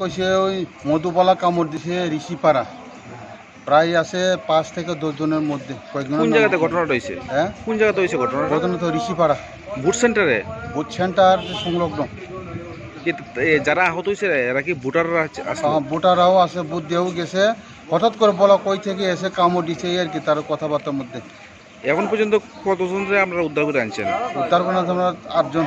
কইছে ওই মধুবালা কামড় দিছে ঋষিপাড়া প্রায় আছে পাঁচ থেকে দশ জনের মধ্যে। কোন জায়গাতে আছে। ঘটনাটা হয়েছে হ্যাঁ কোন জায়গাতে হয়েছে ঋষিপাড়া বুট সেন্টারে? সেন্টার সংলগ্ন। যারা আহত হয়েছে এরা কি ভোটাররা আহ, ভোটাররাও আছে বুথ দিয়েও গেছে। হঠাৎ করে বলা কই থেকে এসে কামড় দিছে আর কি তার কথাবার্তার মধ্যে। এখন পর্যন্ত কতজন আপনারা উদ্ধার করে আনছেন? উত্তর কন্যা আমরা আটজন।